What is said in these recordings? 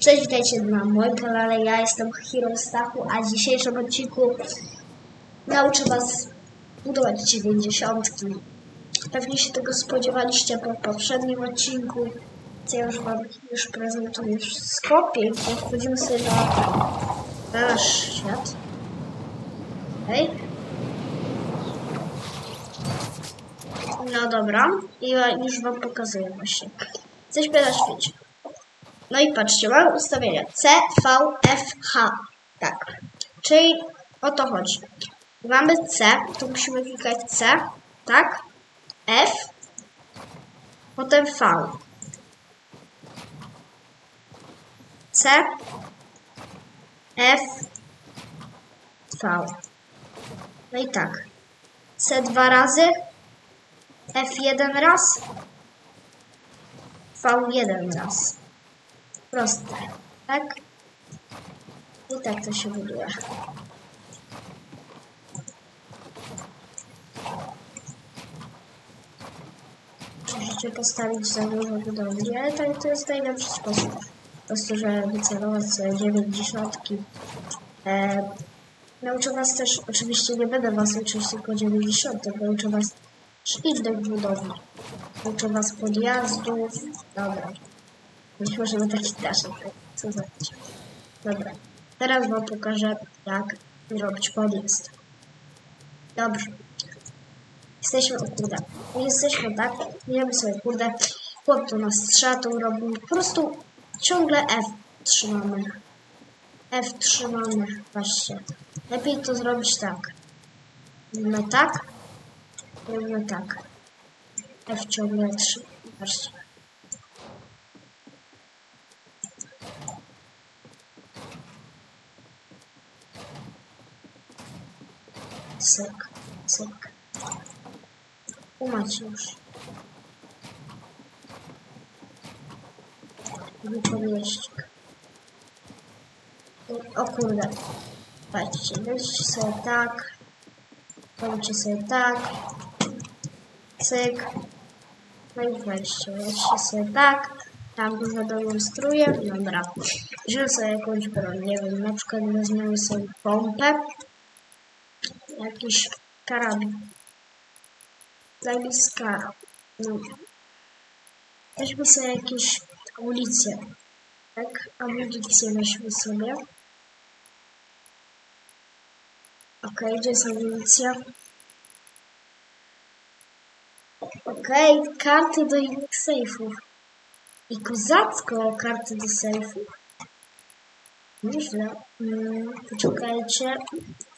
Cześć, witajcie na moim kanale. Ja jestem Hero Stachu, a w dzisiejszym odcinku nauczę Was budować 90. Pewnie się tego spodziewaliście po poprzednim odcinku. co Ja już Wam już prezentuję wszystko. Pięknie. Wchodzimy sobie na, na nasz świat. Okej. No dobra. I ja już Wam pokazuję właśnie. Jesteśmy na świecie. No i patrzcie, mam ustawienia C, V, F, H. Tak. Czyli o to chodzi. Mamy C, tu musimy klikać C, tak? F, potem V. C, F, V. No i tak. C dwa razy, F jeden raz, V jeden raz. Proste, tak? I tak to się buduje. Możecie postawić za dużo budowli, ale tak to jest najlepszy sposób. Po prostu, żeby wycelować sobie 90. E, nauczę was też, oczywiście nie będę was uczyć tylko 90, nauczę was innych budowli. Nauczę was podjazdów. Dobra. Być może na taki daszek. Co za cię. Dobra. Teraz wam pokażę, jak zrobić podjazd. Dobrze. Jesteśmy, o kurde. Jesteśmy tak, idziemy sobie, kurde. Chłop tu nas strzela, to robi. Po prostu ciągle F trzymamy. F trzymamy. Właśnie. Lepiej to zrobić tak. Robimy tak. Robimy tak. F ciągle trzymamy. Patrzcie. Syk, syk. Umacie już. Wypowiedźnik. O kurde. Patrzcie, weźcie sobie tak. Robicie sobie tak. Cyk. No i weźcie, weźcie sobie tak. Tam go zademonstruję. Dobra. Wziąłem sobie jakąś broń, nie wiem, na przykład weźmiemy sobie pompę jakiś karabin. Kara. No. Weźmy sobie jakieś amunicję. Tak, amunicję weźmy sobie. Okej, gdzie jest amunicja? Okej, karty do innych sejfów. I kozacko karty do sejfów. Nieźle. Hmm, poczekajcie.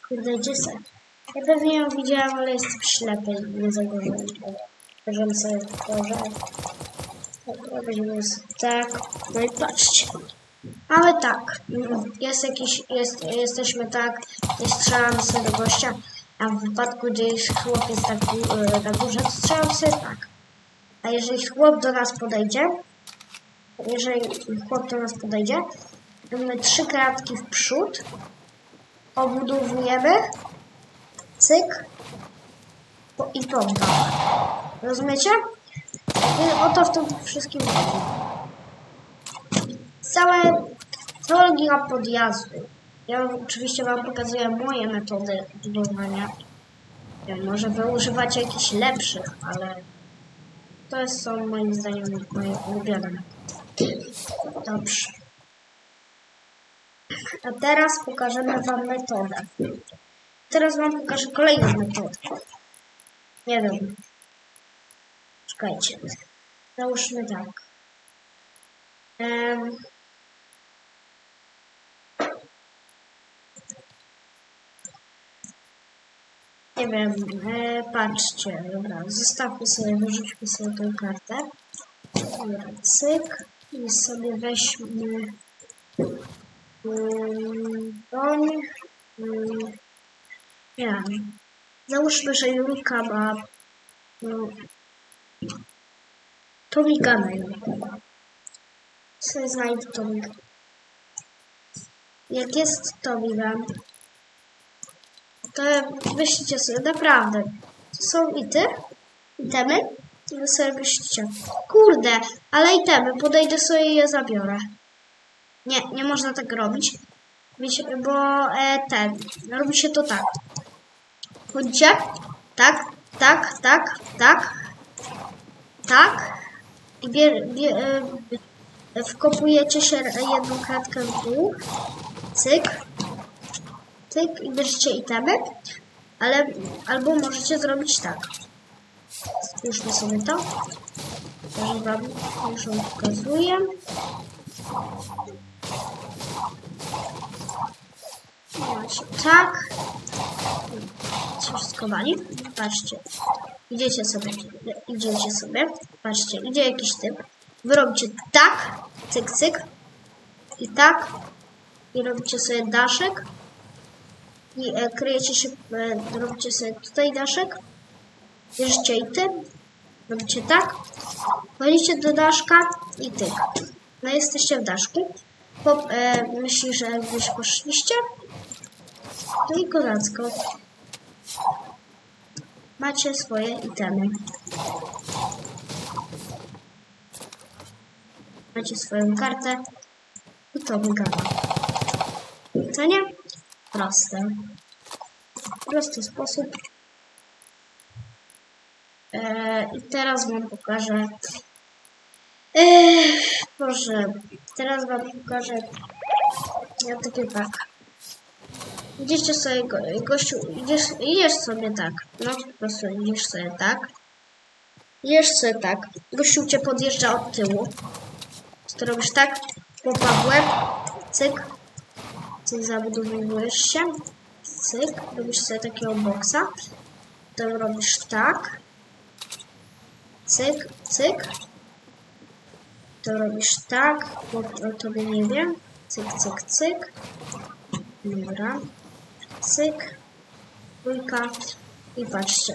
Kurde, gdzie sejf? Ja pewnie ją widziałam, ale jestem ślepy nie zauważyłem. Możemy sobie otworzyć. Dobra, sobie tak. No i patrzcie. Mamy tak. Jest jakiś, jest, jesteśmy tak, i strzelamy sobie do gościa, a w wypadku, gdzie jest chłop jest tak na górze, to strzelamy sobie tak. A jeżeli chłop do nas podejdzie, jeżeli chłop do nas podejdzie, to mamy trzy kratki w przód, obudowujemy cyk i pompa. Rozumiecie? O to w tym wszystkim chodzi. Całe, cała logika podjazdu. Ja oczywiście Wam pokazuję moje metody budowania. Może Wy używacie jakichś lepszych, ale to są moim zdaniem moje ulubione. Dobrze. A teraz pokażemy Wam metodę. Teraz wam pokażę kolejną metodę. Nie wiem. Czekajcie. Załóżmy tak. Um, nie wiem, e, patrzcie, dobra, zostawmy sobie, wyrzućmy sobie tą kartę. Dobra, cyk i sobie weźmy um. Um, nie Załóżmy, że Julka ma... No, Tomigana Julka ma. Sobie znajdę Tomigana. Jak jest Tomigan, to wyślijcie sobie, naprawdę. To są ity, itemy, i wy sobie wyślijcie. Kurde, ale itemy, podejdę sobie i je zabiorę. Nie, nie można tak robić. Bo e, ten, robi się to tak. Chodzicie, tak, tak, tak, tak, tak i bier, bie, e, wkopujecie się jedną kratkę w dół, cyk, cyk i bierzecie itemy, ale albo możecie zrobić tak. Spójrzmy sobie to. Też wam już pokazuję. Macie tak. Coś skowali. Patrzcie. Idziecie sobie. Idziecie sobie. Patrzcie, idzie jakiś typ. Wy robicie tak. Cyk, cyk. I tak. I robicie sobie daszek. I e, kryjecie się, e, robicie sobie tutaj daszek. Bierzecie i ty. Robicie tak. Wchodzicie do daszka i tyk. No jesteście w daszku. Pop, e, myśli, że gdzieś poszliście. No i kozacko. Macie swoje itemy. Macie swoją kartę. I to wygląda. Co nie? Proste. Prosty sposób. Eee, I teraz wam pokażę. Eee, Boże, teraz wam pokażę. Ja takie tak. Idziecie sobie, go, gościu, idziesz, idziesz sobie tak. No po prostu idziesz sobie tak. Idziesz sobie tak. Gościu cię podjeżdża od tyłu. To robisz tak, popa w łeb, cyk. Cyk, zabudowujesz się. Cyk, robisz sobie takiego boksa. To robisz tak. Cyk, cyk. To robisz tak, bo o tobie nie wiem. Cyk, cyk, cyk. Dobra. Cyk. Trójka. I patrzcie.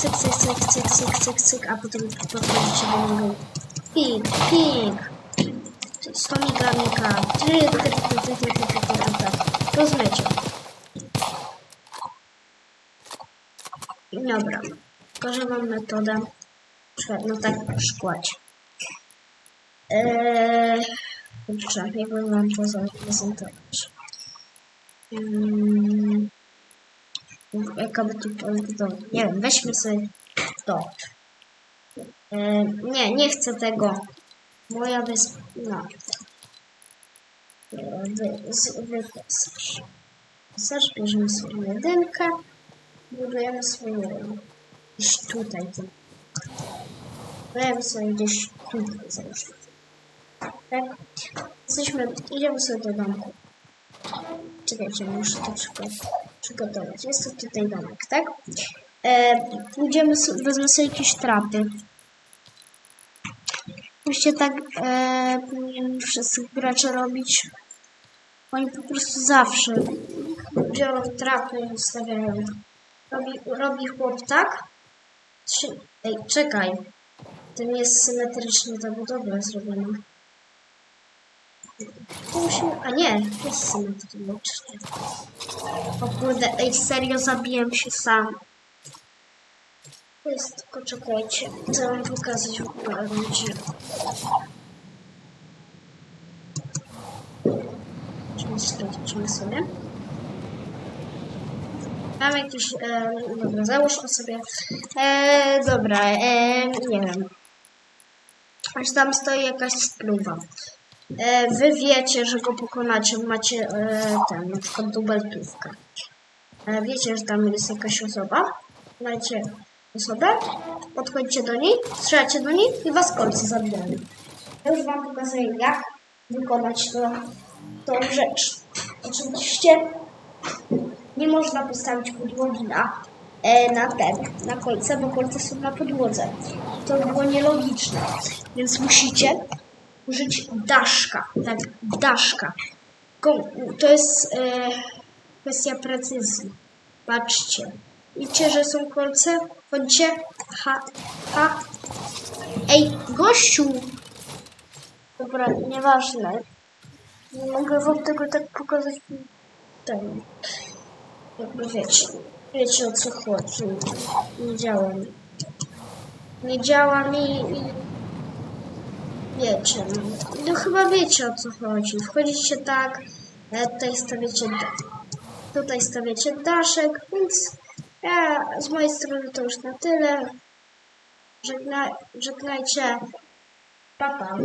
Cyk, cyk, cyk, cyk, cyk, cyk, cyk, a potem podchodzicie do niego. Pik, pik. Stomika, mika. Rozumiecie. Dobra. Pokażę wam metodę. No tak, szkłać. Eee, kurczę, jakbym wam to zaprezentować. Hmm, jaka by tu to, nie wiem, weźmy sobie to. Nie, nie chcę tego. Moja wyspa, no. Wy, z, wypasaż. Wypasaż, bierzemy sobie jedynkę. Budujemy swoją rynę. Gdzieś tutaj. Budujemy sobie gdzieś tutaj załóżmy. Tak? Jesteśmy, idziemy sobie do domku. Czekajcie, muszę to przygo- przygotować. Jest to tutaj domek, tak? E, pójdziemy, wezmę sobie jakieś trapy. Musicie tak e, powinien gracze robić. Oni po prostu zawsze biorą trapy i ustawiają. Robi, robi chłop tak. Trzy, ej, czekaj. Nie jest symetrycznie ta budowla zrobiona. To. A nie, jest symetrycznie. O kurde, ej, serio zabiłem się sam. To jest tylko czekajcie. Chcę wam pokazać w ogóle ludzi. Sprawdźmy sobie. Mam jakiś... E, dobra, załóżmy sobie... E, dobra, e, nie wiem. Aż tam stoi jakaś spluwa. E, wy wiecie, że go pokonacie, macie e, ten, na przykład dubeltówkę. E, wiecie, że tam jest jakaś osoba. Macie osobę, podchodźcie do niej, strzelacie do niej i was kolce zabijają. Ja już wam pokazuję, jak wykonać to, tą rzecz. Oczywiście nie można postawić podłogi na, e, na ten, na kolce, bo kolce są na podłodze. To by było nielogiczne. Więc musicie użyć daszka. Tak, daszka. To jest e, kwestia precyzji. Patrzcie. Widzicie, że są kolce? Chodźcie. Ha, ha. Ej, gościu! Dobra, nieważne. Nie mogę wam tego tak pokazać. Ten. Jakby wiecie. Wiecie o co chodzi. Nie działa mi. Nie działa mi i wiecie, no, chyba wiecie o co chodzi. Wchodzicie tak, e, tutaj stawiacie, tutaj stawiacie daszek, więc ja, z mojej strony to już na tyle. Żegna, żegnajcie. Pa, pa.